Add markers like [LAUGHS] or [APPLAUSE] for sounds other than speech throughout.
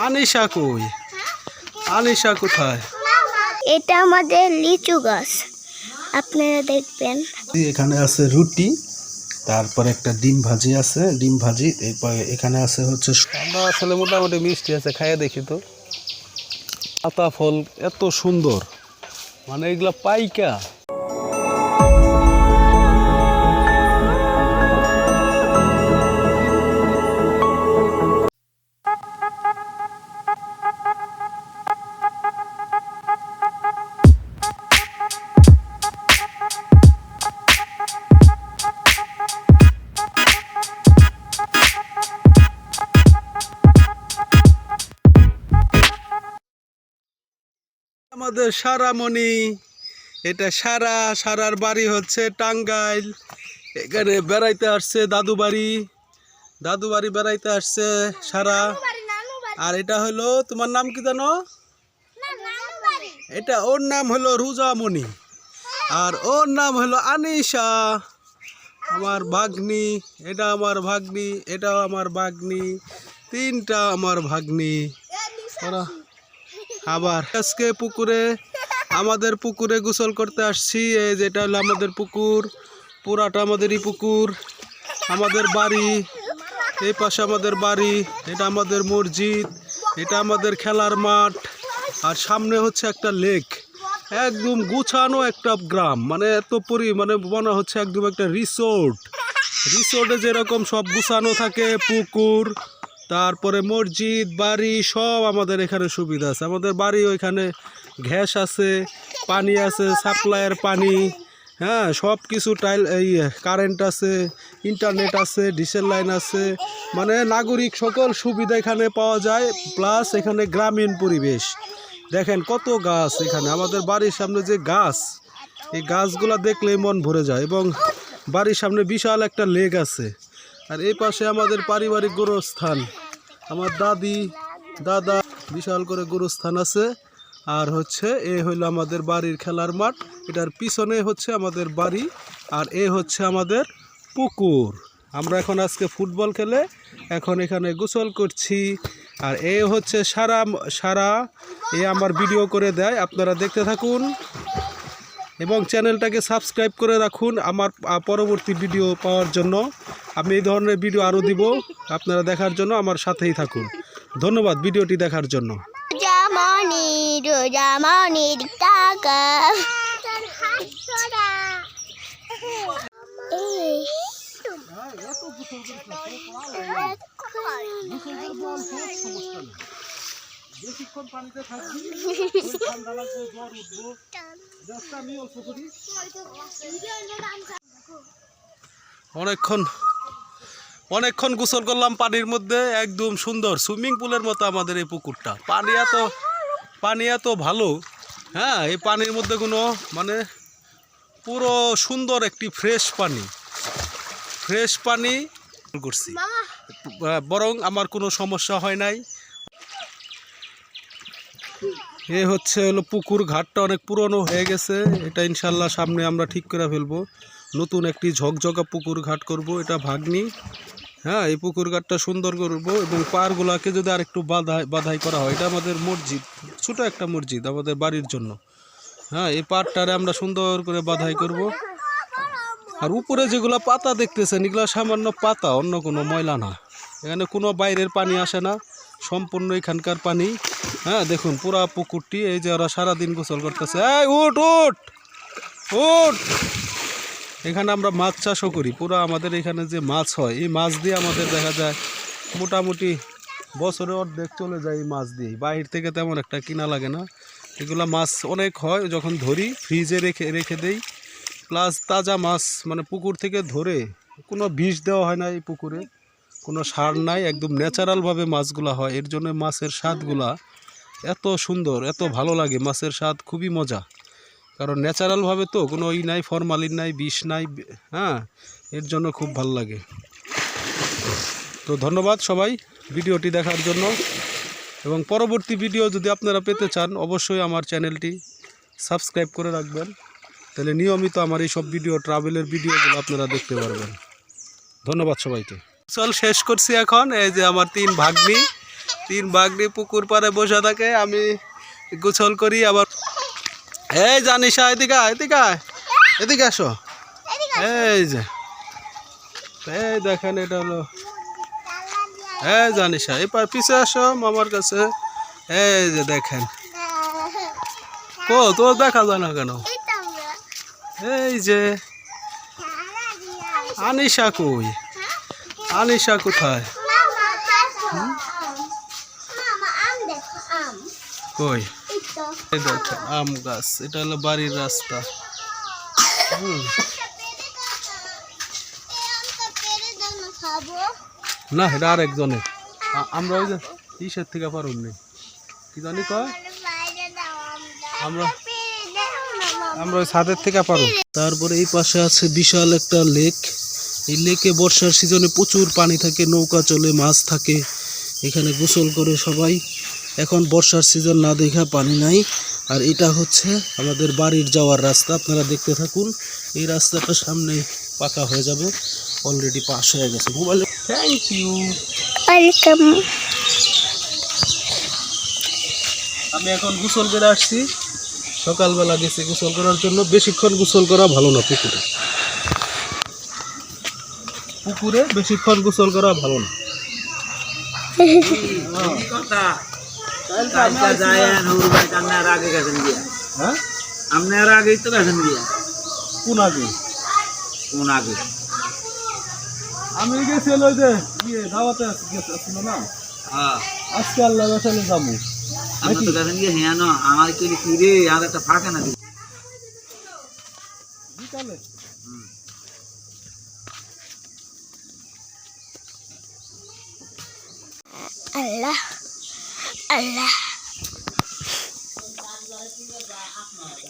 আনিশা কই? আনিশা কোথায়? এটা আমাদের লিচু গাছ। আপনারা দেখবেন। এখানে আছে রুটি তারপর একটা ডিম ভাজি আছে। ডিম ভাজি এরপর এখানে আছে হচ্ছে আমরা আসলে মোটামুটি মিষ্টি আছে খাইয়ে দেখি তো। পাতা ফল এত সুন্দর। মানে এগুলা পাইকা। আমাদের সারামণি। এটা সারা সারার বাড়ি হচ্ছে টাঙ্গাইল। এখানে বেড়াইতে আসছে দাদু বাড়ি দাদু বাড়ি বেড়াইতে আসছে সারা। আর এটা হলো তোমার নাম কি জানো? এটা ওর নাম হলো রুজামণি। আর ওর নাম হলো আনিশা। আমার ভাগ্নি এটা আমার ভাগ্নি এটাও আমার ভাগ্নি তিনটা আমার ভাগ্নি। ওরা আবার আজকে পুকুরে আমাদের পুকুরে গোসল করতে আসছি। এই যেটা হলো আমাদের পুকুর, পুরাটা আমাদেরই পুকুর, আমাদের বাড়ি, এই পাশে আমাদের বাড়ি, এটা আমাদের মসজিদ, এটা আমাদের খেলার মাঠ, আর সামনে হচ্ছে একটা লেক। একদম গুছানো একটা গ্রাম মানে এত পরি মানে মনে হচ্ছে একদম একটা রিসোর্ট। রিসোর্টে যেরকম সব গুছানো থাকে, পুকুর তারপরে মসজিদ, বাড়ি, সব আমাদের এখানে সুবিধা আছে। আমাদের বাড়ি ওইখানে গ্যাস আছে, পানি আছে, সাপ্লাইয়ের পানি হ্যাঁ সব কিছু টাইল এই কারেন্ট আছে, ইন্টারনেট আছে, ডিসেল লাইন আছে। মানে নাগরিক সকল সুবিধা এখানে পাওয়া যায়, প্লাস এখানে গ্রামীণ পরিবেশ। দেখেন কত গাছ এখানে। আমাদের বাড়ির সামনে যে গাছ, এই গাছগুলো দেখলেই মন ভরে যায় এবং বাড়ির সামনে বিশাল একটা লেক আছে। আর এই পাশে আমাদের পারিবারিক গোরস্থান। আমার দাদি, দাদা বিশাল করে গোরস্থান আছে। আর হচ্ছে এ হইল আমাদের বাড়ির খেলার মাঠ। এটার পিছনে হচ্ছে আমাদের বাড়ি আর এ হচ্ছে আমাদের পুকুর। আমরা এখন আজকে ফুটবল খেলে এখন এখানে গোসল করছি। আর এ হচ্ছে সারা সারা এ আমার ভিডিও করে দেয়। আপনারা দেখতে থাকুন এবং চ্যানেলটাকে সাবস্ক্রাইব করে রাখুন আমার পরবর্তী ভিডিও পাওয়ার জন্য। আমি এই ধরনের ভিডিও আরও দিব। আপনারা দেখার জন্য আমার সাথেই থাকুন। ধন্যবাদ ভিডিওটি দেখার জন্য। রোজামণি রোজামণির কাকা বেশিক্ষণ পানিতে থাকবি ঠান্ডা লাগবে জ্বর উঠবো আমি অল্প করি অনেকক্ষণ অনেকক্ষণ গোসল করলাম পানির মধ্যে একদম সুন্দর। সুইমিং পুলের মতো আমাদের এই পুকুরটা। পানি এত পানি এত ভালো। হ্যাঁ এই পানির মধ্যে কোনো মানে পুরো সুন্দর একটি ফ্রেশ পানি। ফ্রেশ পানি করছি। বরং আমার কোনো সমস্যা হয় নাই। এ হচ্ছে হলো পুকুর ঘাটটা অনেক পুরনো হয়ে গেছে। এটা ইনশাল্লাহ সামনে আমরা ঠিক করে ফেলব। নতুন একটি ঝকঝকা পুকুর ঘাট করব। এটা ভাগ্নি। হ্যাঁ এই পুকুর ঘাটটা সুন্দর করব এবং পারগুলাকে যদি আরেকটু বাধাই বাধাই করা হয়, এটা আমাদের মসজিদ, ছোট একটা মসজিদ আমাদের বাড়ির জন্য। হ্যাঁ এই পাড়টারে আমরা সুন্দর করে বাধাই করব। আর উপরে যেগুলো পাতা দেখতেছেন, এগুলো সামান্য পাতা, অন্য কোনো ময়লা না। এখানে কোনো বাইরের পানি আসে না, সম্পূর্ণ এখানকার পানি। হ্যাঁ দেখুন পুরা পুকুরটি, এই যে ওরা সারাদিন গোসল করতেছে। এই, উঠ উঠ উঠ! এখানে আমরা মাছ চাষও করি। পুরো আমাদের এখানে যে মাছ হয়, এই মাছ দিয়ে আমাদের দেখা যায় মোটামুটি বছরে অর্ধেক চলে যায় এই মাছ দিয়ে বাহির থেকে তেমন একটা কিনা লাগে না। এগুলা মাছ অনেক হয়, যখন ধরি ফ্রিজে রেখে রেখে দেই। প্লাস তাজা মাছ মানে পুকুর থেকে ধরে কোনো বিষ দেওয়া হয় না এই পুকুরে। কোনো সার নাই, একদম ন্যাচারালভাবে মাছগুলা হয়। এর জন্য মাছের স্বাদগুলা এত সুন্দর, এত ভালো লাগে। মাছের স্বাদ খুবই মজা। কারণ ন্যাচারালভাবে তো কোনো ই নাই, ফরমালিন নাই, বিষ নাই হ্যাঁ এর জন্য খুব ভালো লাগে। তো ধন্যবাদ সবাই ভিডিওটি দেখার জন্য। এবং পরবর্তী ভিডিও যদি আপনারা পেতে চান, অবশ্যই আমার চ্যানেলটি সাবস্ক্রাইব করে রাখবেন। তাহলে নিয়মিত আমার এই সব ভিডিও, ট্রাভেলের ভিডিওগুলো আপনারা দেখতে পারবেন। ধন্যবাদ সবাইকে। চল শেষ করছি এখন। এই যে আমার তিন ভাগ্নি। তিন ভাগ্নি পুকুর পাড়ে বসে থাকে। আমি গোসল করি, আবার এই জানিসা এদিকে এদিকে। এদিকে আসো। এই যে। এই দেখেন এটা হলো। এই জানিসা এবার পিছে আসো মামার কাছে। এই যে দেখেন। কো তোর দেখা যায় না কেন? এই যে। আনিশা কই? আনিশা কোথায়? কই? এই দেখেন, আম গাছ, এটা হলো বাড়ির রাস্তা। না, এটা আর একজনের আ- আমরা ওই যে ইসের থেকে পারুন নি? কি জানি কয়? আমরা আমরা ছাদের থেকে পারো তারপরে এই পাশে আছে বিশাল একটা লেক। এই লেকে বর্ষার সিজনে প্রচুর পানি থাকে, নৌকা চলে, মাছ থাকে। এখানে গোসল করে সবাই এখন বর্ষার সিজন না দেখা পানি নাই। আর এটা হচ্ছে আমাদের বাড়ির যাওয়ার রাস্তা। আপনারা দেখতে থাকুন এই রাস্তাটা সামনে পাকা হয়ে যাবে। অলরেডি পাস হয়ে গেছে। মোবাইলে থ্যাংক ইউ ওয়েলকাম আমি এখন গোসল করে আসছি। সকালবেলা গেছি গোসল করার জন্য। বেশিক্ষণ গোসল করা ভালো না পুকুরে। পুকুরে বেশিক্ষণ গোসল করা ভালো না। [LAUGHS] হ্যাঁ আপনার আগেই তো গেছেন গিয়া কোন আগে কোন আগে আমি গেছিল ওই যে ইয়ে দাওয়াতে ছিল না হ্যাঁ আজকে আল্লাহ বাসালে যাব আপনি তো গেছেন গিয়া হ্যাঁ না আমার কি কি রে আর একটা ফাঁকে না দিই বিকালে আল্লাহ আল্লাহ।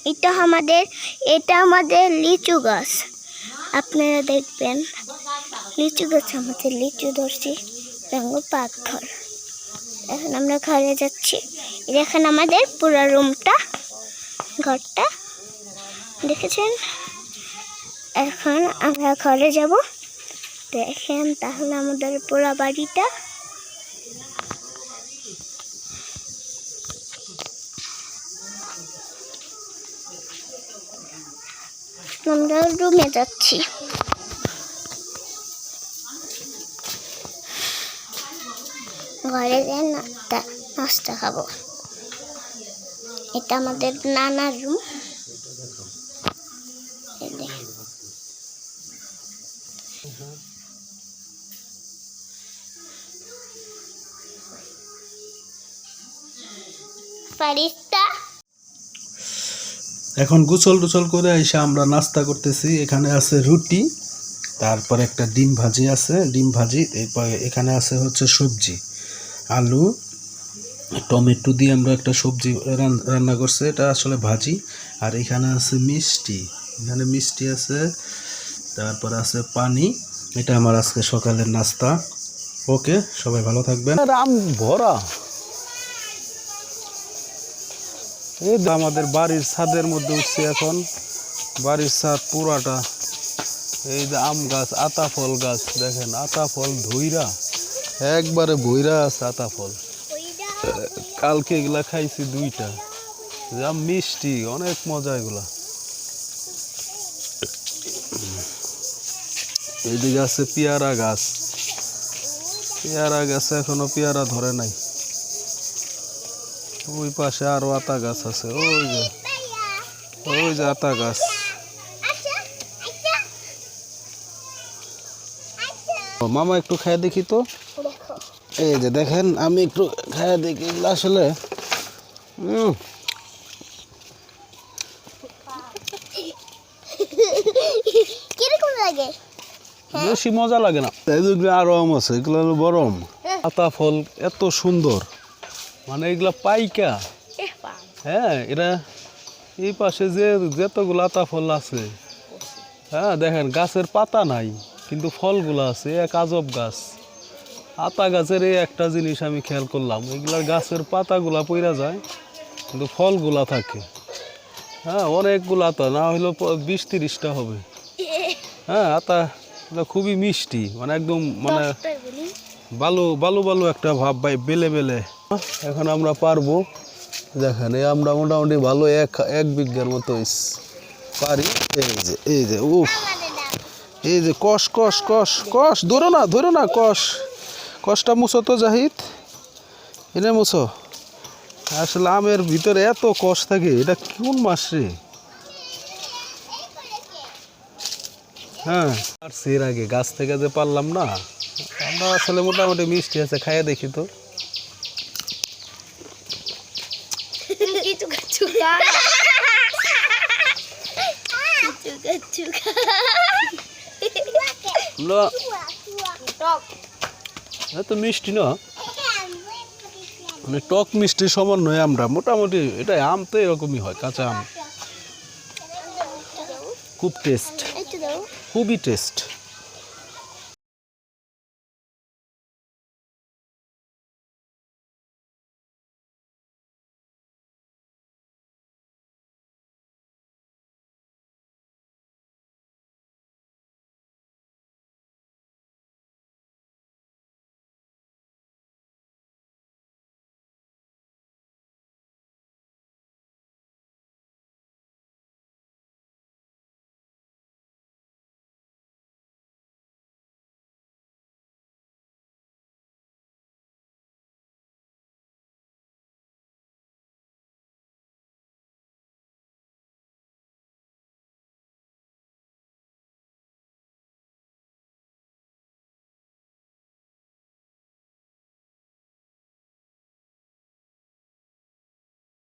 এটা আমাদের এটা আমাদের লিচু গাছ। আপনারা দেখবেন, লিচু গাছ আমাদের লিচু ধরছি রঙ পাথর এখন আমরা ঘরে যাচ্ছি। দেখেন আমাদের পুরো রুমটা, ঘরটা। দেখেছেন? এখন আমরা ঘরে যাব। দেখেন তাহলে আমাদের পুরো বাড়িটা। আমরা রুমে যাচ্ছি। ঘরে যাই নাস্তা নাস্তা খাব। এটা আমাদের নানার রুম। ফারিস্তা এখন গোসল টোসল করে এসে আমরা নাস্তা করতেছি। এখানে আছে রুটি, তারপর একটা ডিম ভাজি আছে। ডিম ভাজি, এরপর এখানে আছে হচ্ছে সবজি, আলু, টমেটো দিয়ে আমরা একটা সবজি রান- রান্না করছে। এটা আসলে ভাজি। আর এখানে আছে মিষ্টি, এখানে মিষ্টি আছে, তারপর আছে পানি। এটা আমার আজকে সকালের নাস্তা। ওকে, সবাই ভালো থাকবেন। আম ভরা। এই আমাদের বাড়ির ছাদের মধ্যে উঠছে এখন। বাড়ির ছাদ পুরাটা। এই যে আম গাছ, আতা ফল গাছ, দেখেন, আতা ফল ধুইরা, একবারে ভুইরা আছে আতা ফল। কালকে এগুলা খাইছি দুইটা। যা মিষ্টি, অনেক মজা এগুলা। এইদিকে আছে পেয়ারা গাছ। পেয়ারা গাছে এখনও পেয়ারা ধরে নাই। ওই পাশে আরও আতা গাছ আছে ওই যে। ওই যে আতা গাছ। মামা একটু খায় দেখি তো। এই যে দেখেন আমি একটু খায় দেখি। আসলে উম, বেশি মজা লাগে না। এগুলো আরও আম আছে এগুলো হলো গরম আতা ফল এত সুন্দর। মানে এগুলা পাইকা? হ্যাঁ এরা এই পাশে যে যতগুলো আতা ফল আছে। হ্যাঁ দেখেন গাছের পাতা নাই কিন্তু ফলগুলো আছে এক আজব গাছ। আতা গাছের এই একটা জিনিস আমি খেয়াল করলাম এগুলার গাছের পাতাগুলা পইরা যায় কিন্তু ফলগুলা থাকে। হ্যাঁ অনেকগুলো আতা না হইলেও বিশ তিরিশটা হবে। হ্যাঁ আতা খুবই মিষ্টি মানে একদম মানে বালু বালু বালু একটা ভাব ভাই, বেলে বেলে। এখন আমরা পারব। দেখেন, এই আমরা মোটামুটি ভালো এক এক বিঘার মতো পারি। এই যে এই যে, উফ। এই যে, কষ কষ কষ কষ, ধরো না ধরো না, কষ। কষটা মুছো তো, জাহিদ। এনে মুছো। আসলে আমের ভিতরে এত কষ থাকে, এটা কোন মাস রে? হ্যাঁ আর সের আগে, গাছ থেকে যে পারলাম না। আমরা আসলে মোটামুটি মিষ্টি আছে, খাইয়ে দেখি তো। এত মিষ্টি না। মানে টক মিষ্টি সমন্বয়ে আমরা, মোটামুটি এটা আম তো এরকমই হয়, কাঁচা আম। খুব টেস্ট খুবই টেস্ট